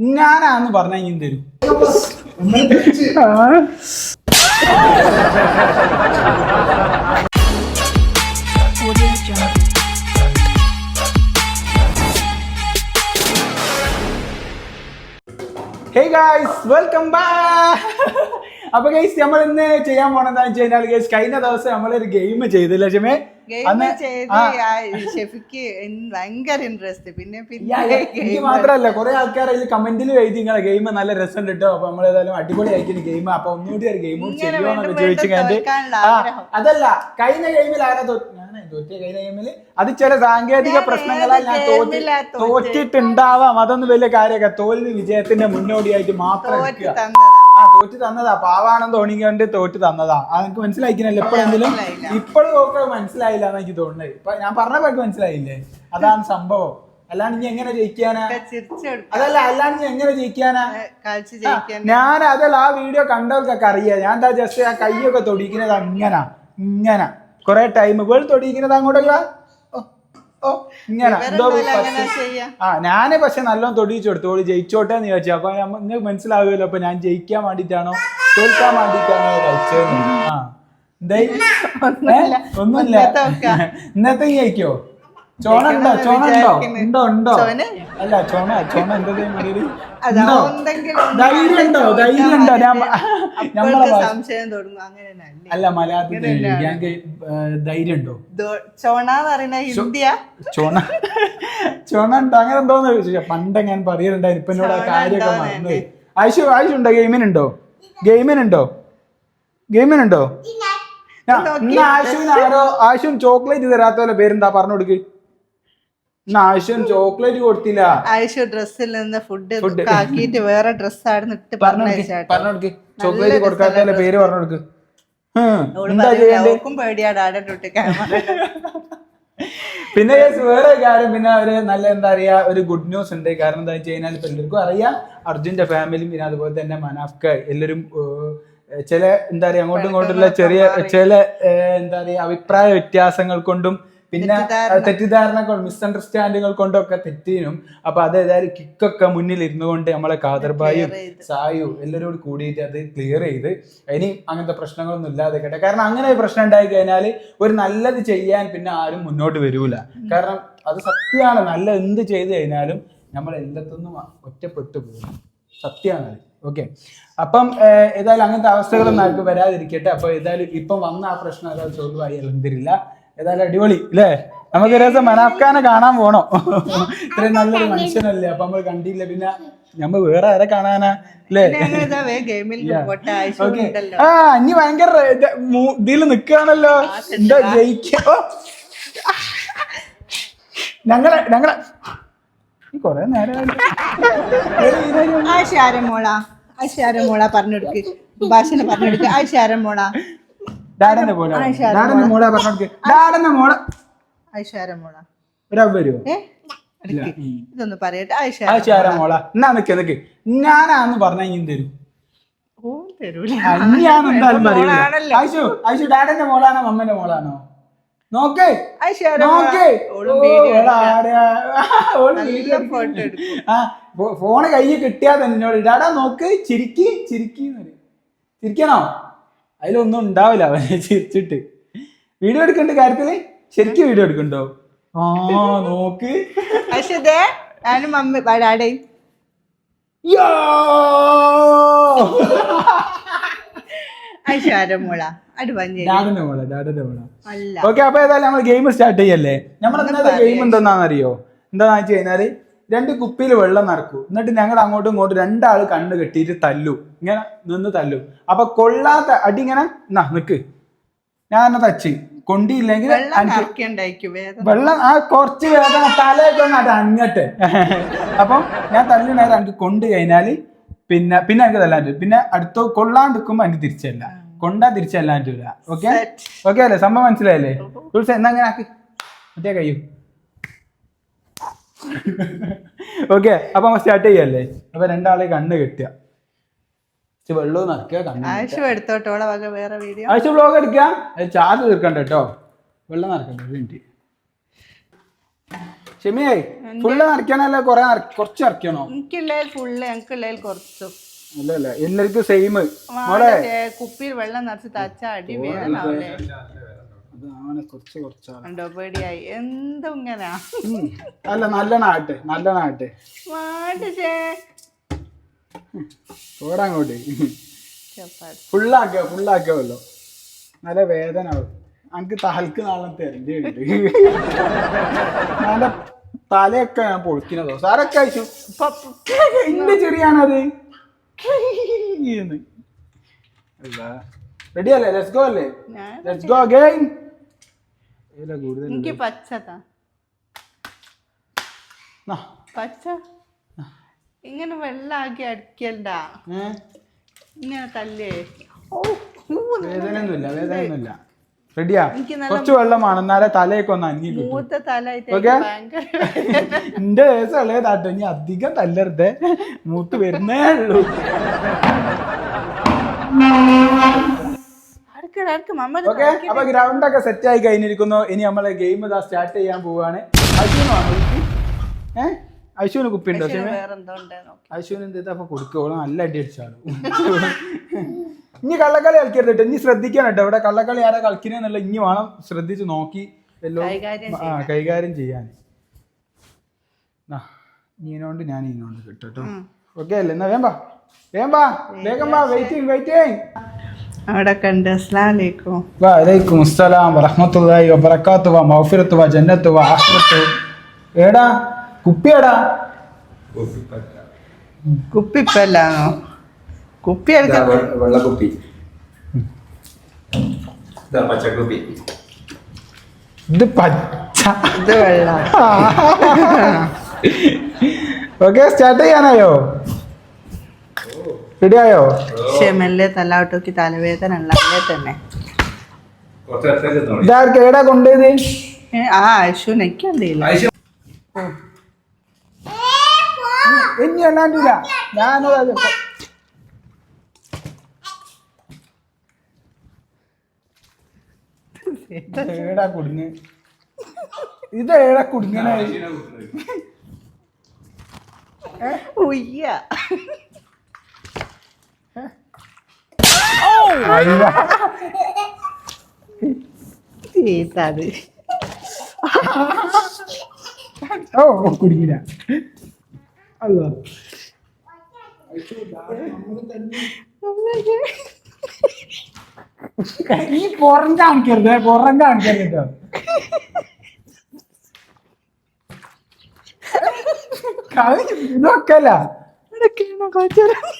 ഞാനാന്ന് പറഞ്ഞാൽ ഇനി തരും ഹേ ഗായ്സ് വെൽക്കം ബാക്ക് അപ്പൊ ഗൈസ് നമ്മൾ ഇന്ന് ചെയ്യാൻ പോണെന്താ വെച്ച് കഴിഞ്ഞാൽ ഗൈസ് കഴിഞ്ഞ ദിവസം നമ്മളൊരു ഗെയിം ചെയ്തില്ല ക്ഷമേ ഗെയിം ചെയ്ത് ഷെഫിക്ക് ഭയങ്കര ഇൻട്രസ്റ്റ് പിന്നെ പിന്നെ മാത്രല്ല കുറെ ആൾക്കാർ അതിൽ കമന്റിൽ എഴുതി നിങ്ങളെ ഗെയിം നല്ല രസം കിട്ടോ അപ്പൊ നമ്മൾ ഏതായാലും അടിപൊളി ആയിരിക്കും ഗെയിം അപ്പൊ ഒന്നുകൂടി ഒരു ഗെയിം ചെയ്യുമോ വീണ്ടും ചോദിച്ചു ആഗ്രഹം. അതല്ല കഴിഞ്ഞ ഗെയിമിൽ ആരാ തോറ്റ് കഴിഞ്ഞാൽ അത് ചില സാങ്കേതിക പ്രശ്നങ്ങളാൽ ഞാൻ തോറ്റി? തോറ്റിട്ടുണ്ടാവാം. അതൊന്നും വലിയ കാര്യമൊക്കെ തോൽവി വിജയത്തിന്റെ മുന്നോടിയായിട്ട് മാത്രം തോറ്റു തന്നതാ. ആ തോറ്റ് തന്നതാ. പാവാണെന്ന് തോന്നിക്കൊണ്ട് തോറ്റ് തന്നതാ. അത് എനിക്ക് മനസ്സിലായിക്കണല്ലോ എപ്പോഴെങ്കിലും. ഇപ്പോഴും ഒക്കെ മനസ്സിലായില്ല എന്ന് എനിക്ക് തോന്നുന്നത്. ഇപ്പൊ ഞാൻ പറഞ്ഞപ്പോ എനിക്ക് മനസ്സിലായില്ലേ? അതാണ് സംഭവം. അല്ലാണ്ട് ഇനി എങ്ങനെ ജയിക്കാനാ? അതല്ല അല്ലാണ്ട് ഇനി എങ്ങനെ ജയിക്കാനാ? ഞാൻ അതല്ല ആ വീഡിയോ കണ്ടവർക്കൊക്കെ അറിയാം. ഞാൻ എന്താ ജസ്റ്റ് ആ കൈയൊക്കെ തൊടിക്കുന്നത് അങ്ങനാ. ഇങ്ങനെ. കൊറേ ടൈം വേൾ തൊടിക്കുന്നത് അങ്ങോട്ടൊക്കെ ഓ ഇങ്ങനെ. എന്തോ ആ ഞാൻ പക്ഷെ നല്ലോണം തൊടിയിച്ചു കൊടുത്തു. ഓടി ജയിച്ചോട്ടെ എന്ന് ചോദിച്ചു അപ്പൊ നിങ്ങൾക്ക് മനസ്സിലാവുമല്ലോ. അപ്പൊ ഞാൻ ജയിക്കാൻ വേണ്ടിട്ടാണോ തോൽക്കാൻ വേണ്ടിട്ടാണോ കളിച്ചത് ആ. ഒന്നുമില്ല. ഇന്നത്തെ. ജയിക്കോ ചോണ ഉണ്ടോ ഉണ്ടോ ഉണ്ടോ? ഉണ്ടോ അല്ല ചോണ ചോണ എന്താ ഉണ്ടോ? അതാവുന്നെങ്കിലും ധൈര്യം ഉണ്ടോ ധൈര്യം ഉണ്ടോ നമ്മളെ സംശയം തുടങ്ങും അങ്ങനെ അല്ല മലയാളത്തിൽ ധൈര്യം ഉണ്ടോ ചോണ പറയുന്ന ഹിന്ദിയ ചോണ ചോണ ഉണ്ടോ അങ്ങനെ എന്തോന്ന് ചോദിച്ചാ. പണ്ട് ഞാൻ പറയുന്നുണ്ടായിരുന്നു ഇപ്പൊ എന്നോട് ആയിഷു കാര്യമൊക്കെ മറന്നു ആയിഷു ആയിഷുണ്ടോ ഗെയിമിനുണ്ടോ? ഗെയിമിനുണ്ടോ? ഗെയിമിനുണ്ടോ? ഇന്ന് ആശുവിന് ആരോ ചോക്ലേറ്റ് തരാത്ത പോലെ പേരെന്താ? പറഞ്ഞു കൊടുക്ക്. ആശുവിന് ചോക്ലേറ്റ് കൊടുത്തില്ല. ആവശ്യം ഡ്രസ്സിൽ നിന്ന് ഫുഡ്. ആക്കിയിട്ട് വേറെ ഡ്രസ് ആയിരുന്നു ഇട്ട് പറഞ്ഞു ചോക്ലേറ്റ് കൊടുക്കാത്തതിന്റെ പേര് പറഞ്ഞു കൊടുക്ക്. പിന്നെ വേറെ കാര്യം പിന്നെ ഒരു നല്ല എന്താ പറയാ ഒരു ഗുഡ് ന്യൂസ് ഉണ്ട്. കാരണം എന്താ വെച്ച് കഴിഞ്ഞാൽ എല്ലാവർക്കും അറിയാം അർജുന്റെ ഫാമിലിയും പിന്നെ അതുപോലെ തന്നെ മനാഫ്ക എല്ലാവരും ചില എന്താ പറയാ അങ്ങോട്ടും ഇങ്ങോട്ടുള്ള ചെറിയ ചില എന്താ പറയാ അഭിപ്രായ വ്യത്യാസങ്ങൾ കൊണ്ടും പിന്നെ തെറ്റിദ്ധാരണ. കൊണ്ട് മിസ്അണ്ടർസ്റ്റാൻഡിങ്ങൾ കൊണ്ടൊക്കെ തെറ്റിനും. അപ്പൊ അത് ഏതായാലും കിക്കൊക്കെ മുന്നിൽ ഇരുന്നു കൊണ്ട് നമ്മളെ കാദർബായും സായു എല്ലാവരും കൂടി കൂടിയിട്ട് അത് ക്ലിയർ ചെയ്ത് ഇനി അങ്ങനത്തെ പ്രശ്നങ്ങളൊന്നും ഇല്ലാതെ കേട്ടെ. കാരണം അങ്ങനെ ഒരു പ്രശ്നം ഉണ്ടായി കഴിഞ്ഞാൽ ഒരു നല്ലത് ചെയ്യാൻ പിന്നെ ആരും മുന്നോട്ട് വരൂല. കാരണം അത് സത്യമാണ്. നല്ല എന്ത് ചെയ്തു കഴിഞ്ഞാലും നമ്മൾ എല്ലാത്തൊന്നും ഒറ്റപ്പെട്ടു പോകും. സത്യമാണ് ഓക്കെ അപ്പം ഏതായാലും അങ്ങനത്തെ അവസ്ഥകളൊന്നും ആർക്കും വരാതിരിക്കട്ടെ. അപ്പൊ ഏതായാലും ഇപ്പം വന്ന ആ പ്രശ്നം ഏതായാലും സോൾവ് ആയി അലന്തിരില്ല ഏതായാലും അടിപൊളി അല്ലേ നമുക്ക് ഒരു ദിവസം മനാഫ്ഖാനെ കാണാൻ പോണോ? ഇത്രയും നല്ലൊരു മനുഷ്യനല്ലേ അപ്പൊ നമ്മൾ കണ്ടില്ല പിന്നെ നമ്മൾ വേറെ ആരെ കാണാനാ? അല്ലേ ആ ഇനി ഭയങ്കര ഇതിൽ നിക്കാണല്ലോ. എന്താ ജയിക്കോ ഞങ്ങളെ ഞങ്ങളെ. കൊറേ നേരം ആയിഷ ആരമോള ആയിഷ ആരമോള പറഞ്ഞെടുക്ക്. ഭാഷനെ പറഞ്ഞെടുക്ക്. ആയിഷ ആരമോള ഡാഡന്റെ ഡാഡന്റെ മോളെ. പറഞ്ഞോക്ക് ഡാഡന്റെ മോളെ. ആയിഷ ആരമോള ഒരാൾ വരുമോ ഏ? അടുക്ക്. ഇതൊന്ന് പറയട്ടെ. ആയിഷ ആ ചേര മോളെ. എന്നാ നിക്ക് നിക്ക്. ഞാനാന്ന് പറഞ്ഞ ഇനി തരും. എന്തായാലും പറയൂല. ഡാഡന്റെ മോളാണോ മമ്മന്റെ മോളാണോ? നോക്കേ. നോക്കേ. ആ ഫോണ് കയ്യിൽ കിട്ടിയാ തന്നെ ഡാഡാ നോക്ക്. ചിരിക്കി ചിരിക്കി ചിരിക്കണോ? അതിലൊന്നും ഉണ്ടാവില്ല അവനെ ചിരിച്ചിട്ട്. വീഡിയോ എടുക്കണ്ട കാര്യത്തിൽ? ശരിക്കും വീഡിയോ എടുക്കണ്ടോ? ആ നോക്ക്. ഞാനും മമ്മി വരാടേ. ഓക്കെ അപ്പൊ ഏതായാലും നമ്മൾ ഗെയിം സ്റ്റാർട്ട് ചെയ്യല്ലേ? നമ്മൾ ഗെയിം എന്താണെന്നറിയോ എന്താണെന്ന് വെച്ച് കഴിഞ്ഞാൽ രണ്ട് കുപ്പിയിൽ വെള്ളം നിറക്കൂ. എന്നിട്ട് ഞങ്ങൾ അങ്ങോട്ടും ഇങ്ങോട്ടും രണ്ടാൾ കണ്ണ് കെട്ടിയിട്ട് തല്ലു. ഇങ്ങനെ നിന്ന് തല്ലു. അപ്പൊ കൊള്ളാത്ത അടി ഇങ്ങനെ എന്നാ നിക്ക്. ഞാൻ എന്നെ തച്ച്. കൊണ്ടിയില്ലെങ്കിൽ വെള്ളം ആ കുറച്ച് വേദന തലയൊക്കെ ഒന്ന് അത് അങ്ങട്ടെ അപ്പം ഞാൻ തല്ലു നേരം എനിക്ക് കൊണ്ട് കഴിഞ്ഞാൽ പിന്നെ പിന്നെ എനിക്ക് തല്ലാൻ പറ്റും പിന്നെ അടുത്ത കൊള്ളാണ്ടിരിക്കുമ്പോ എനിക്ക് തിരിച്ചല്ല കൊണ്ടാ തിരിച്ചല്ലാൻ പറ്റൂല ഓക്കെ? ഓക്കെ അല്ലേ? സംഭവം മനസ്സിലായല്ലേ? എന്നാ അങ്ങനെ ആക്കി. മറ്റേ കഴിയൂ ഓക്കെ അപ്പൊ സ്റ്റാർട്ട് ചെയ്യല്ലേ? അപ്പൊ രണ്ടാളെ കണ്ണ് കെട്ടുക. വെള്ളവും നിറയ്ക്കുക കണ്ണ് ആയിഷ എടുത്തോട്ടോളെ വക വേറെ വീഡിയോ ആഴ്ച ബ്ലോഗ് എടുക്കാം ചാർജ് തീർക്കണ്ട കേട്ടോ. വെള്ളം നിറക്കണ്ട മിനിറ്റ് ക്ഷമയായി ഫുള്ള് നിറയ്ക്കാനല്ല കൊറേ കുറച്ച് നിറയ്ക്കണോ? എനിക്കുള്ളതിൽ ഫുള്ള് എനിക്കുള്ളതിൽ കുറച്ചും. അല്ല അല്ല എല്ലാവർക്കും സെയിം മോളെ. കുപ്പിയിൽ വെള്ളം നിറച്ച് തച്ച അടി വേദനാവൂലേ അതാണ് കുറച്ച് കുറച്ചാണ്. കണ്ടോ പേടിയായി. എന്തും ഇങ്ങനാ? അല്ല നല്ല നാട്ട് നല്ല നാട്ട് മാട്ടിച്ചേ ഓടാ അങ്ങോട്ട്. ചപ്പാത്തി. ഫുള്ളാക്കുക ഫുള്ളാക്കുമല്ലോ നല്ല വേദന. എനിക്ക് തലക്ക് നാളെ തരണ്ടി ഉണ്ട് നല്ല തലയൊക്കെ ഞാൻ പൊളിക്കുന്നതോ സാറൊക്കെ അയച്ചു? എന്റെ ചെറിയാണത്. റെഡി അല്ലേ. ലെറ്റ്സ് ഗോ അല്ലേ? ലെറ്റ്സ് ഗോ അഗൈൻ എനിക്ക് പച്ചതാ. പച്ച? ഇങ്ങനെ വെള്ളാക്കി അടിക്കണ്ട? ഇങ്ങനെ തല്ലേ ഓ വേദനയൊന്നുമില്ല വേദനയൊന്നുമില്ല. റെഡിയാ? കുറച്ച് വെള്ളമാണ്. എന്നാലേ തലയൊക്കെ ഒന്ന് ഇനി അധികം തല്ലരുതേ. മൂത്ത് വരുന്നേ ഉള്ളൂ അടുക്കള അടുക്ക മമ്മ ഓക്കെ അപ്പൊ ഗ്രൗണ്ട് ഒക്കെ സെറ്റ് ആയി കഴിഞ്ഞിരിക്കുന്നു. ഇനി നമ്മളെ ഗെയിം ഇതാ സ്റ്റാർട്ട് ചെയ്യാൻ പോവാണ്. അശ്വിന് വേണോ ഏ? അശ്വിന് കുപ്പിയുണ്ടോ ക്ഷമ വേറെന്തോ ഉണ്ട് നോക്കി. അശ്വിന് എന്താ അപ്പൊ കൊടുക്കോളൂ നല്ല അടി അടിച്ചാണ്. ഇനി കള്ളക്കളി കളിക്കരുത് കേട്ടോ. ഇനി ശ്രദ്ധിക്കണം കേട്ടോ. ഇവിടെ കള്ളക്കളി ആരാ കളിക്കണെന്നുള്ള ഇനി വേണം ശ്രദ്ധിച്ച് നോക്കി എല്ലോ കൈകാര്യം ആ കൈകാര്യം ചെയ്യാൻ. നീനോണ്ട് ഞാൻ കിട്ടും കേട്ടോ. ഓക്കെ അല്ലേ? എന്നാ വേമ്പാ വേമ്പാ വേഗം വാ. വെയിറ്റിംഗ് വെയിറ്റിംഗ് അവിടെ കണ്ട് വലൈക്കും അസ്സലാം വറഹ്മത്തുള്ളാഹി വബറകാതുഹു കുപ്പിയടാ? കുപ്പിപ്പല്ലാണോ കുപ്പി എടുക്ക. വെള്ളക്കുപ്പി. ഇതാ പച്ചക്കുപ്പി. ഇത് പച്ച. ഇത് വെള്ള. Okay start ചെയ്യാനായോ? റെഡി ആയോ? പക്ഷെ മെല്ലെ തലാട്ടോക്കി തലവേദന ഉള്ളതല്ലേ തന്നെ. ഇതാർക്ക് ഏടാ കൊണ്ടുപോയത്? ഏ, ആ അശു നിക്കണ്ടില്ല ആയിഷ, ഇനി അല്ലാണ്ടില്ല. ഞാനത് ഏടാ കുടുങ്ങി. ഇത് ഏടാ കുടുങ്ങണ. ഉയ്യ. ചീത്തത്. ഓ കുടുങ്ങില്ല അല്ലോ ഈ പുറം കാണിക്കരുത് പുറം കാണിക്കരുത് കേട്ടോ. കളി ഇതൊക്കെ അല്ല. ഞാനും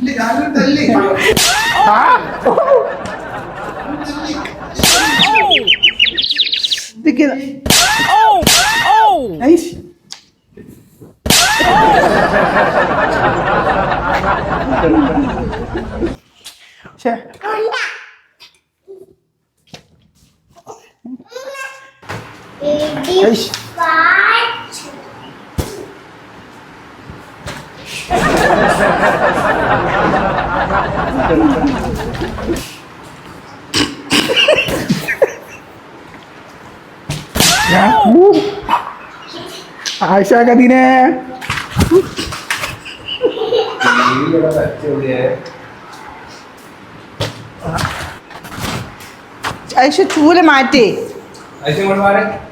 തല്ലി, ഞാനും തല്ലി. ആയിഷ കദീനെ ഇവിടെ തച്ചുകൂടിയേ. അശു ചൂല മാറ്റി ആയിഷ ഇങ്ങോട്ട് മാറ്. നീ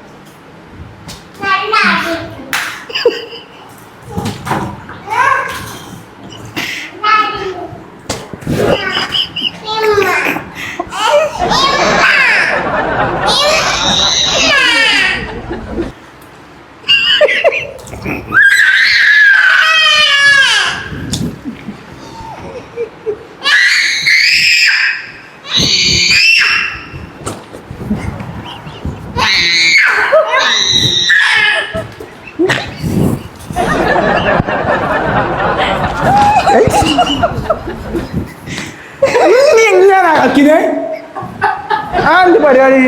പരിപാടി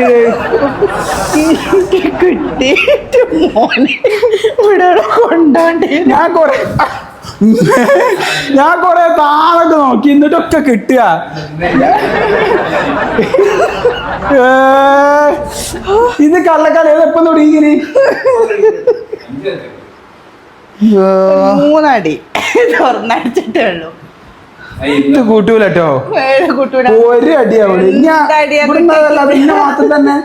കിട്ടിയിട്ട് മോനെ. ഇവിടെ കൊണ്ടോണ്ടേ ഞാൻ കൊറേ ഞാൻ കൊറേ താളൊക്കെ നോക്കി. എന്നിട്ടൊക്കെ കിട്ടുക. ഇത് കള്ളക്കളി എപ്പം തുടങ്ങി മൂന്നടി. തുറന്നടിച്ചിട്ടേ ഉള്ളൂ. ഇത് കൂട്ടൂല ഒരു അടിയാവൂല. പിന്നെ മാത്രം തന്നെ.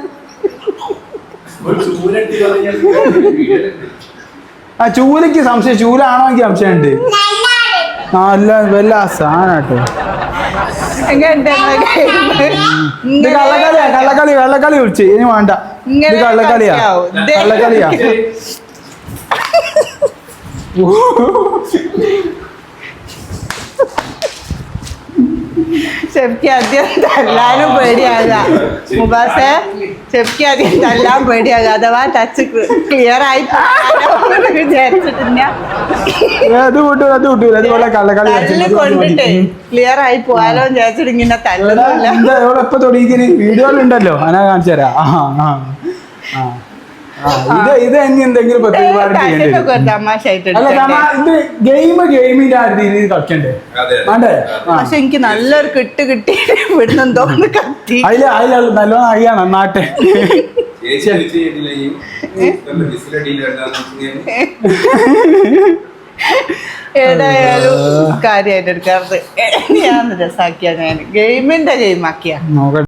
ആ ചൂലക്ക് സംശയം ചൂലാണോ എനിക്ക് സംശയമുണ്ട് ആ അല്ല വല്ല സാധനട്ടോ. ഇത് കള്ളക്കളിയാ കള്ളക്കളി കള്ളക്കളി വിളിച്ച്. ഇനി വേണ്ട. ഇത് കള്ളക്കളിയാ. കള്ളക്കളിയാ. ചെപ്പിക്ക് ആദ്യം തല്ലാനും പേടിയാകുക മുബാസെ ചെപ്പിക്ക് ആദ്യം തല്ലാൻ പേടിയാകുക അഥവാ ടച്ച് ക്ലിയർ ആയി വിചാരിച്ചിട്ടില്ല. തല്ല് കൊണ്ടിട്ടേ ക്ലിയർ ആയി പോയാലോ വിചാരിച്ചിട്ട് ഇങ്ങനെ തല്ലുന്നില്ല. വീഡിയോയിലുണ്ടല്ലോ. അനാ കാണിച്ചു തരാം. ആ ആ, ഇത് ഇത് ഇനി എന്തെങ്കിലും ഗെയിം ഗെയിമിന്റെ ആ രീതിയിൽ കളിക്കണ്ടേ. പക്ഷെ എനിക്ക് നല്ലൊരു കിട്ട് കിട്ടി ഇവിടുന്ന് എന്തോന്ന് കത്തി. അതിൽ നല്ലോണം ഏതായാലും കാര്യമായിട്ട് എടുക്കാറുണ്ട്. ഞാൻ രസാക്കിയ ഞാൻ. ഗെയിമിന്റെ ഗെയിം ആക്കിയ. നോക്കട്ടെ.